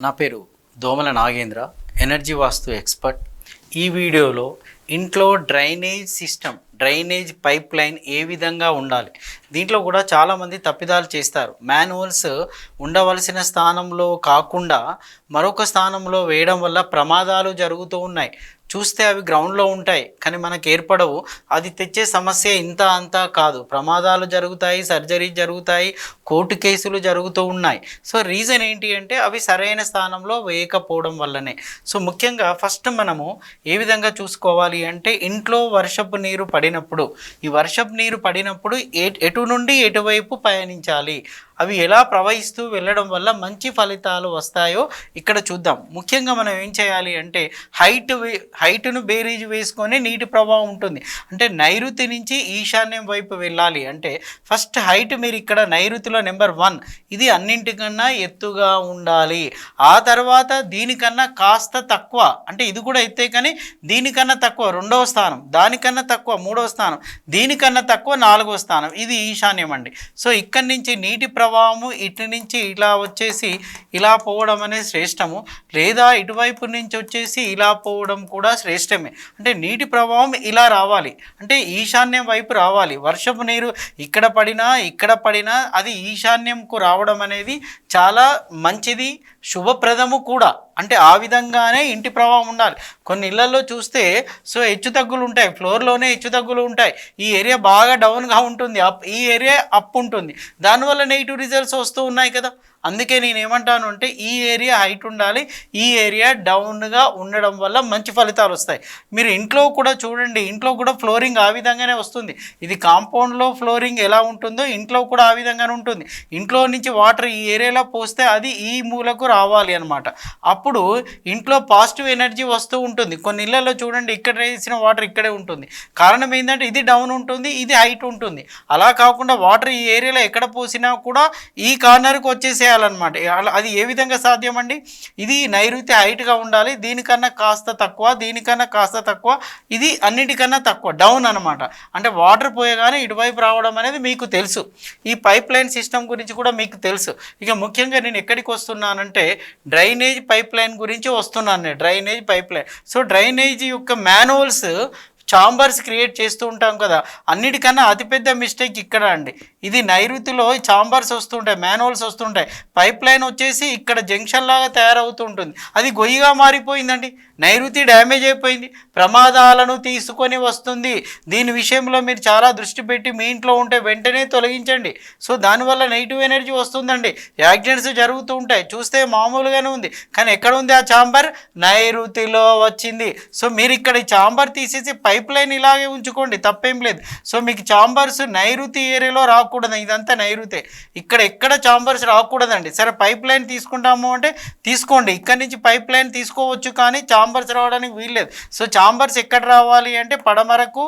నా పేరు దోమల నాగేంద్ర ఎనర్జీ వాస్తు ఎక్స్పర్ట్ ఈ వీడియోలో ఇంట్లో drainage system drainage pipeline ఏ విధంగా ఉండాలి? దీంట్లో కూడా చాలామంది తప్పిదాలు చేస్తారు. మాన్యువల్స్ ఉండవలసిన స్థానంలో కాకుండా మరొక స్థానంలో వేయడం వల్ల ప్రమాదాలు జరుగుతూ ఉన్నాయి. చూస్తే అవి గ్రౌండ్లో ఉంటాయి కానీ మనకు ఏర్పడవు. అది తెచ్చే సమస్య ఇంత అంతా కాదు. ప్రమాదాలు జరుగుతాయి సర్జరీ జరుగుతాయి కోర్టు కేసులు జరుగుతూ ఉన్నాయి. సో రీజన్ ఏంటి అంటే అవి సరైన స్థానంలో వేయకపోవడం వల్లనే. సో ముఖ్యంగా ఫస్ట్ మనము ఏ విధంగా చూసుకోవాలి అంటే ఇంట్లో వర్షపు నీరు పడినప్పుడు ఈ వర్షపు నీరు పడినప్పుడు ఎటు నుండి ఎటువైపు పయనించాలి? అవి ఎలా ప్రవహిస్తూ వెళ్ళడం వల్ల మంచి ఫలితాలు వస్తాయో ఇక్కడ చూద్దాం. ముఖ్యంగా మనం ఏం చేయాలి అంటే హైట్ వే- హైట్ను బేరీజ్ వేసుకొని నీటి ప్రవాహం ఉంటుంది. అంటే నైరుతి నుంచి ఈశాన్యం వైపు వెళ్ళాలి అంటే ఫస్ట్ హైట్ మీరు ఇక్కడ నైరుతిలో నెంబర్ వన్. ఇది అన్నింటికన్నా ఎత్తుగా ఉండాలి. ఆ తర్వాత దీనికన్నా కాస్త తక్కువ. అంటే ఇది కూడా ఎత్తే కానీ దీనికన్నా తక్కువ రెండవ స్థానం. దానికన్నా తక్కువ మూడవ స్థానం. దీనికన్నా తక్కువ నాలుగవ స్థానం. ఇది ఈశాన్యం అండి. సో ఇక్కడి నుంచి నీటి ప్రభావము ఇటు నుంచి ఇలా వచ్చేసి ఇలా పోవడం అనేది శ్రేష్టము. లేదా ఇటువైపు నుంచి వచ్చేసి ఇలా పోవడం కూడా శ్రేష్టమే. అంటే నీటి ప్రవాహం ఇలా రావాలి. అంటే ఈశాన్యం వైపు రావాలి. వర్షపు నీరు ఇక్కడ పడినా ఇక్కడ పడినా అది ఈశాన్యంకు రావడం అనేది చాలా మంచిది శుభప్రదము కూడా. అంటే ఆ విధంగానే ఇంటి ప్రవాహం ఉండాలి. కొన్ని ఇళ్ళలో చూస్తే సో హెచ్చు తగ్గులు ఉంటాయి. ఫ్లోర్లోనే హెచ్చు తగ్గులు ఉంటాయి. ఈ ఏరియా బాగా డౌన్గా ఉంటుంది. అప్ ఈ ఏరియా అప్ ఉంటుంది. దానివల్ల నెగిటివ్ రిజల్ట్స్ వస్తూ ఉన్నాయి కదా. అందుకే నేను ఏమంటాను అంటే ఈ ఏరియా హైట్ ఉండాలి ఈ ఏరియా డౌన్గా ఉండడం వల్ల మంచి ఫలితాలు వస్తాయి. మీరు ఇంట్లో కూడా చూడండి ఇంట్లో కూడా ఫ్లోరింగ్ ఆ విధంగానే వస్తుంది. ఇది కాంపౌండ్లో ఫ్లోరింగ్ ఎలా ఉంటుందో ఇంట్లో కూడా ఆ విధంగానే ఉంటుంది. ఇంట్లో నుంచి వాటర్ ఈ ఏరియాలో పోస్తే అది ఈ మూలకు రావాలి అనమాట అప్పుడు ఇంట్లో పాజిటివ్ ఎనర్జీ వస్తూ ఉంటుంది. కొన్ని ఇళ్ళలో చూడండి ఇక్కడ వేసిన వాటర్ ఇక్కడే ఉంటుంది. కారణం ఏంటంటే ఇది డౌన్ ఉంటుంది ఇది హైట్ ఉంటుంది. అలా కాకుండా వాటర్ ఈ ఏరియాలో ఎక్కడ పోసినా కూడా ఈ కార్నర్కి వచ్చేసే చేయాలన్నమాట. అది ఏ విధంగా సాధ్యం అండి ఇది నైరుతి హైట్గా ఉండాలి దీనికన్నా కాస్త తక్కువ దీనికన్నా కాస్త తక్కువ ఇది అన్నిటికన్నా తక్కువ డౌన్ అనమాట అంటే వాటర్ పోయగానే ఇటువైపు రావడం అనేది మీకు తెలుసు. ఈ పైప్ లైన్ సిస్టమ్ గురించి కూడా మీకు తెలుసు. ఇక ముఖ్యంగా నేను ఎక్కడికి వస్తున్నానంటే డ్రైనేజ్ పైప్ లైన్ గురించి వస్తున్నాను నేను drainage pipeline. So drainage యొక్క మాన్యువల్స్ చాంబర్స్ క్రియేట్ చేస్తూ ఉంటాం కదా అన్నిటికన్నా అతిపెద్ద మిస్టేక్ ఇక్కడ అండి. ఇది నైరుతిలో చాంబర్స్ వస్తుంటాయి మాన్యువల్స్ వస్తుంటాయి. పైప్ లైన్ వచ్చేసి ఇక్కడ జంక్షన్ లాగా తయారవుతూ ఉంటుంది. అది గొయ్యిగా మారిపోయిందండి. నైరుతి డ్యామేజ్ అయిపోయింది. ప్రమాదాలను తీసుకొని వస్తుంది. దీని విషయంలో మీరు చాలా దృష్టి పెట్టి మీ ఇంట్లో ఉంటే వెంటనే తొలగించండి. సో దానివల్ల నెగిటివ్ ఎనర్జీ వస్తుందండి. యాక్సిడెంట్స్ జరుగుతూ ఉంటాయి. చూస్తే మామూలుగానే ఉంది. కానీ ఎక్కడ ఉంది ఆ చాంబర్ నైరుతిలో వచ్చింది. సో మీరు ఇక్కడ ఈ చాంబర్ తీసేసి పైప్ లైన్ ఇలాగే ఉంచుకోండి. తప్పేం లేదు. సో మీకు చాంబర్స్ నైరుతి ఏరియాలో రాకూడదు. ఇదంతా నైరుతే. ఇక్కడ ఎక్కడ చాంబర్స్ రాకూడదండి. సరే పైప్ లైన్ తీసుకుంటాము అంటే తీసుకోండి. ఇక్కడ నుంచి పైప్ లైన్ తీసుకోవచ్చు కానీ చాంబర్స్ రావడానికి వీల్లేదు. సో చాంబర్స్ ఎక్కడ రావాలి అంటే పడమరకు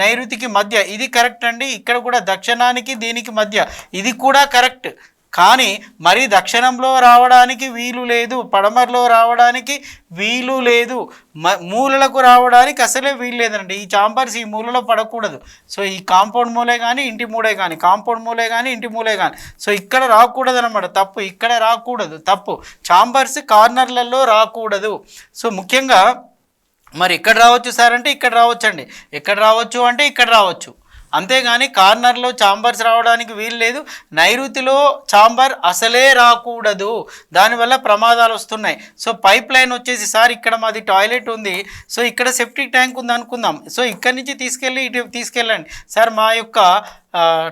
నైరుతికి మధ్య. ఇది కరెక్ట్ అండి. ఇక్కడ కూడా దక్షిణానికి దీనికి మధ్య. ఇది కూడా కరెక్ట్. కానీ మరి దక్షిణంలో రావడానికి వీలు లేదు పడమరలో రావడానికి వీలు లేదు మ మూలలకు రావడానికి అసలే వీలు లేదండి. ఈ చాంబర్స్ ఈ మూలలో పడకూడదు. సో ఈ కాంపౌండ్ మూలే కానీ ఇంటి మూడే కానీ కాంపౌండ్ మూలే కానీ ఇంటి మూలే కానీ. సో ఇక్కడ రాకూడదు అనమాట తప్పు. ఇక్కడ రాకూడదు. తప్పు. చాంబర్స్ కార్నర్లలో రాకూడదు. సో ముఖ్యంగా మరి ఎక్కడ రావచ్చు సార్ అంటే ఇక్కడ రావచ్చండి. ఎక్కడ రావచ్చు అంటే ఇక్కడ రావచ్చు. అంతేగాని కార్నర్లో చాంబర్స్ రావడానికి వీలు లేదు. నైరుతిలో చాంబర్ అసలే రాకూడదు. దానివల్ల ప్రమాదాలు వస్తున్నాయి. సో పైప్ లైన్ వచ్చేసి సార్ ఇక్కడ మాది టాయిలెట్ ఉంది. సో ఇక్కడ సెప్టిక్ ట్యాంక్ ఉంది అనుకుందాం. సో ఇక్కడ నుంచి తీసుకెళ్ళి ఇటు తీసుకెళ్ళండి. సార్ మా యొక్క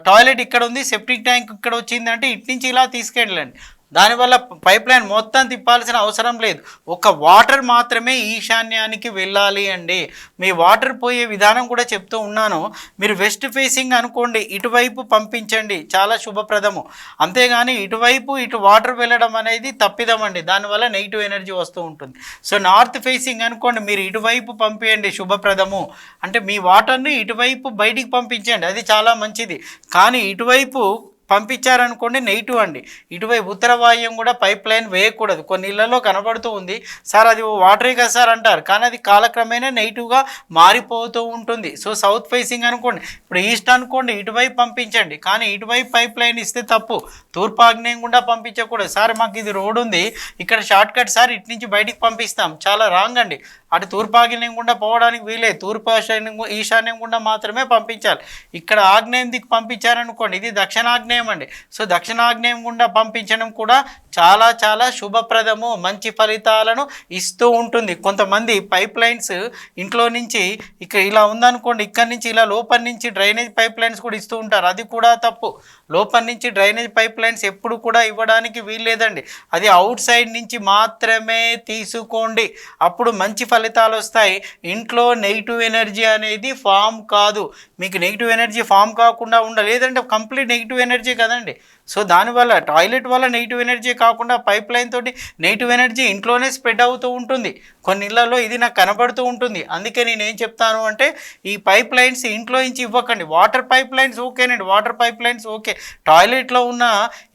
టాయిలెట్ ఇక్కడ ఉంది. సెప్టిక్ ట్యాంక్ ఇక్కడ వచ్చిందంటే ఇటు నుంచి ఇలా తీసుకెళ్ళండి. దానివల్ల పైప్ లైన్ మొత్తం తిప్పాల్సిన అవసరం లేదు. ఒక వాటర్ మాత్రమే ఈశాన్యానికి వెళ్ళాలి అండి. మీ వాటర్ పోయే విధానం కూడా చెప్తూ ఉన్నాను. మీరు వెస్ట్ ఫేసింగ్ అనుకోండి ఇటువైపు పంపించండి చాలా శుభప్రదము. అంతేగాని ఇటువైపు ఇటు వాటర్ వెళ్ళడం అనేది తప్పిదమండి. దానివల్ల నెగిటివ్ ఎనర్జీ వస్తూ ఉంటుంది. సో నార్త్ ఫేసింగ్ అనుకోండి మీరు ఇటువైపు పంపించండి శుభప్రదము. అంటే మీ వాటర్ని ఇటువైపు బయటికి పంపించండి అది చాలా మంచిది. కానీ ఇటువైపు పంపించారనుకోండి నెగిటివ్ అండి. ఇటువైపు ఉత్తర వాయువ్యం కూడా పైప్ లైన్ వేయకూడదు. కొన్ని ఇళ్ళలో కనబడుతూ ఉంది. సార్ అది వాటరే కదా సార్ అంటారు. కానీ అది కాలక్రమేణా నెగిటివ్గా మారిపోతూ ఉంటుంది. సో సౌత్ ఫేసింగ్ అనుకోండి. ఇప్పుడు ఈస్ట్ అనుకోండి ఇటువైపు పంపించండి. కానీ ఇటువైపు పైప్ లైన్ ఇస్తే తప్పు. తూర్పు ఆగ్నేయం గుండా పంపించకూడదు. సార్ మాకు ఇది రోడ్ ఉంది. ఇక్కడ షార్ట్ కట్ సార్ ఇటు నుంచి బయటికి పంపిస్తాం. చాలా రాంగ్ అండి. అటు తూర్పు ఆగ్నేయం గుండా పోవడానికి వీలే తూర్పు ఈశాన్యం ఈశాన్యం గుండా మాత్రమే పంపించాలి. ఇక్కడ ఆగ్నేయం దిక్కు పంపించారనుకోండి ఇది దక్షిణాగ్నేయం అండి. సో దక్షిణాగ్నేయం గుండా పంపించడం కూడా చాలా చాలా శుభప్రదము మంచి ఫలితాలను ఇస్తూ ఉంటుంది. కొంతమంది పైప్ లైన్స్ ఇంట్లో నుంచి ఇక్కడ ఇలా ఉందనుకోండి ఇక్కడ నుంచి ఇలా లోపల నుంచి డ్రైనేజ్ పైప్ లైన్స్ కూడా ఇస్తూ ఉంటారు. అది కూడా తప్పు. లోపల నుంచి డ్రైనేజ్ పైప్ లైన్స్ ఎప్పుడు కూడా ఇవ్వడానికి వీల్లేదండి అది అవుట్ సైడ్ నుంచి మాత్రమే తీసుకోండి. అప్పుడు మంచి ఫలితాలు వస్తాయి. ఇంట్లో నెగిటివ్ ఎనర్జీ అనేది ఫామ్ కాదు. మీకు నెగిటివ్ ఎనర్జీ ఫామ్ కాకుండా ఉండాలి లేదంటే కంప్లీట్ నెగిటివ్ ఎనర్జీ కదండి. సో దానివల్ల టాయిలెట్ వల్ల నెగిటివ్ ఎనర్జీ కాకుండా పైప్ లైన్ తోటి నెగిటివ్ ఎనర్జీ ఇంట్లోనే స్ప్రెడ్ అవుతూ ఉంటుంది. కొన్ని ఇళ్ళలో ఇది నాకు కనబడుతూ ఉంటుంది. అందుకే నేను ఏం చెప్తాను అంటే ఈ పైప్ లైన్స్ ఇంట్లో నుంచి ఇవ్వకండి. వాటర్ పైప్ లైన్స్ ఓకేనండి. Water pipelines okay. టాయిలెట్లో ఉన్న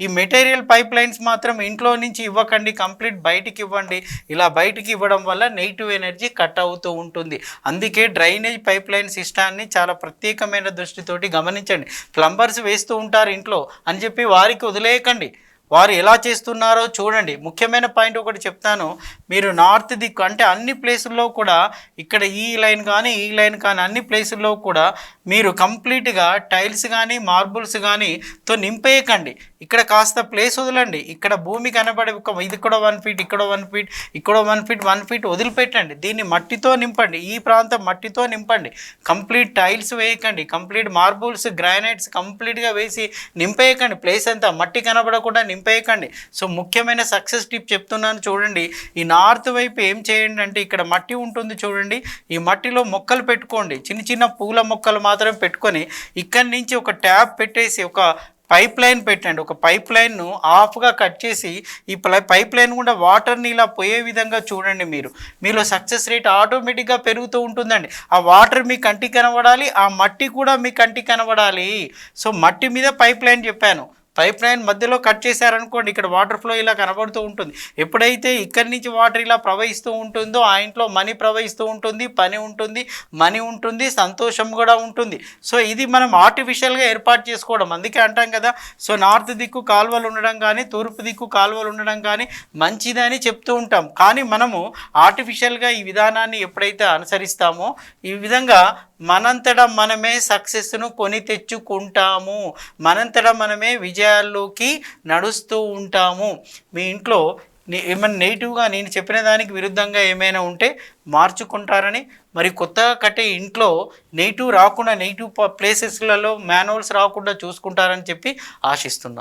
ఈ మెటీరియల్ పైప్ లైన్స్ మాత్రం ఇంట్లో నుంచి ఇవ్వకండి. కంప్లీట్ బయటికి ఇవ్వండి. ఇలా బయటికి ఇవ్వడం వల్ల నెగిటివ్ ఎనర్జీ కట్ అవుతూ ఉంటుంది. అందుకే డ్రైనేజ్ పైప్ లైన్ సిస్టాన్ని చాలా ప్రత్యేకమైన దృష్టితోటి గమనించండి. ప్లంబర్స్ వేస్తూ ఉంటారు ఇంట్లో అని చెప్పి వారికి వదిలేయకండి. వారు ఎలా చేస్తున్నారో చూడండి. ముఖ్యమైన పాయింట్ ఒకటి చెప్తాను. మీరు నార్త్ దిక్కు అంటే అన్ని ప్లేసుల్లో కూడా ఇక్కడ ఈ లైన్ కానీ ఈ లైన్ కానీ అన్ని ప్లేసుల్లో కూడా మీరు కంప్లీట్గా టైల్స్ కానీ మార్బుల్స్ కానీ తో నింపేయకండి. ఇక్కడ కాస్త ప్లేస్ వదలండి. ఇక్కడ భూమి కనబడే ఒక ఇది కూడా వన్ ఫీట్ ఇక్కడ వన్ ఫీట్ ఇక్కడ వన్ ఫీట్ వన్ ఫీట్ వదిలిపెట్టండి. దీన్ని మట్టితో నింపండి. ఈ ప్రాంతం మట్టితో నింపండి. కంప్లీట్ టైల్స్ వేయకండి. కంప్లీట్ మార్బుల్స్ గ్రానైట్స్ కంప్లీట్గా వేసి నింపేయకండి. ప్లేస్ అంతా మట్టి కనబడకుండా నింపేయకండి. సో ముఖ్యమైన సక్సెస్ టిప్ చెప్తున్నాను చూడండి. ఈ నార్త్ వైపు ఏం చేయండి అంటే ఇక్కడ మట్టి ఉంటుంది చూడండి. ఈ మట్టిలో మొక్కలు పెట్టుకోండి. చిన్న చిన్న పూల మొక్కలు మాత్రమే పెట్టుకొని ఇక్కడి నుంచి ఒక ట్యాప్ పెట్టేసి ఒక పైప్ లైన్ పెట్టండి. ఒక పైప్ లైన్ను ఆఫ్గా కట్ చేసి ఈ పైప్ లైన్ కూడా వాటర్ని ఇలా పోయే విధంగా చూడండి మీరు. మీలో సక్సెస్ రేట్ ఆటోమేటిక్గా పెరుగుతూ ఉంటుందండి. ఆ వాటర్ మీ కంటికి కనబడాలి ఆ మట్టి కూడా మీ కంటికి కనబడాలి. సో మట్టి మీద పైప్ లైన్ చెప్పాను. పైప్ లైన్ మధ్యలో కట్ చేశారనుకోండి ఇక్కడ వాటర్ ఫ్లో ఇలా కనబడుతూ ఉంటుంది. ఎప్పుడైతే ఇక్కడి నుంచి వాటర్ ఇలా ప్రవహిస్తూ ఉంటుందో ఆ ఇంట్లో మనీ ప్రవహిస్తూ ఉంటుంది పని ఉంటుంది మనీ ఉంటుంది సంతోషం కూడా ఉంటుంది. సో ఇది మనం ఆర్టిఫిషియల్గా ఏర్పాటు చేసుకోవడం. అందుకే అంటాం కదా సో నార్త్ దిక్కు కాలువలు ఉండడం కానీ తూర్పు దిక్కు కాలువలు ఉండడం కానీ మంచిదని చెప్తూ ఉంటాం. కానీ మనము ఆర్టిఫిషియల్గా ఈ విధానాన్ని ఎప్పుడైతే అనుసరిస్తామో ఈ విధంగా మనంతట మనమే సక్సెస్ను కొని తెచ్చుకుంటాము. మనంతట మనమే విజయాల్లోకి నడుస్తూ ఉంటాము. మీ ఇంట్లో నే- ఏమైనా నెగిటివ్గా నేను చెప్పిన దానికి విరుద్ధంగా ఏమైనా ఉంటే మార్చుకుంటారని మరి కొత్తగా కట్టే ఇంట్లో నెగిటివ్ రాకుండా నెగిటివ్ ప్లేసెస్లలో మాన్యువల్స్ రాకుండా చూసుకుంటారని చెప్పి ఆశిస్తున్నాను